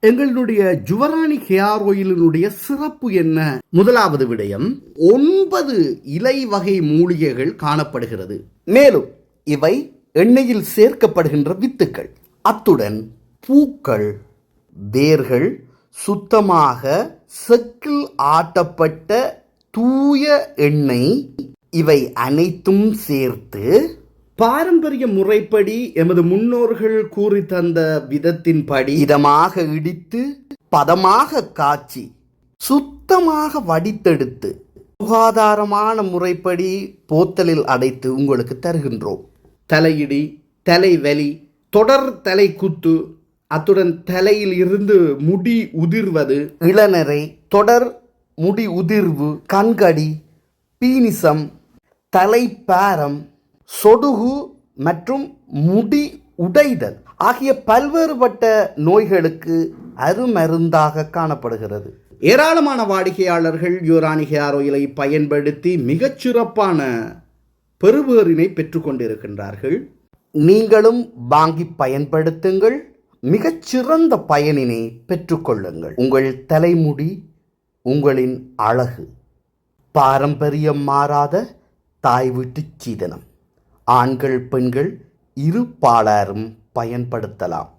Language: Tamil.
எங்களுடைய ஜுவராணி ஹேர் ஆயிலினுடைய சிறப்பு என்ன? முதலாவது விடயம் ஒன்பது இலை வகை மூலிகைகள் காணப்படுகிறது. மேலும் இவை எண்ணெயில் சேர்க்கப்படுகின்ற வித்துக்கள். அத்துடன் பூக்கள் வேர்கள் சுத்தமாக செக்கில் ஆட்டப்பட்ட தூய எண்ணெய் இவை அனைத்தும் சேர்த்து பாரம்பரிய முறைப்படி எமது முன்னோர்கள் கூறி தந்த விதத்தின்படி இதமாக இடித்து பதமாக காய்ச்சி சுத்தமாக வடித்தெடுத்து சுகாதாரமான முறைப்படி போத்தலில் அடைத்து உங்களுக்கு தருகின்றோம். தலையிடி தலைவலி தொடர் தலை குத்து அத்துடன் தலையில் இருந்து முடி உதிர்வது இளநரை தொடர் முடி உதிர்வு கண்கடி பீனிசம் தலைப்பாரம் சொடுகு மற்றும் முடி உடைதல் ஆகிய பல்வேறுபட்ட நோய்களுக்கு அருமருந்தாக காணப்படுகிறது. ஏராளமான வாடிக்கையாளர்கள் யூரானி ஹேர் ஆயிலை பயன்படுத்தி மிகச்சிறப்பான பெறுபேறினை பெற்றுக்கொண்டிருக்கின்றார்கள் நீங்களும் வாங்கி பயன்படுத்துங்கள். மிகச்சிறந்த பயனினை பெற்றுக்கொள்ளுங்கள் உங்கள் தலைமுடி உங்களின் அழகு. பாரம்பரியம் மாறாத தாய் வீட்டுச் சீதனம். ஆண்கள் பெண்கள் இரு பாலாரும் பயன்படுத்தலாம்.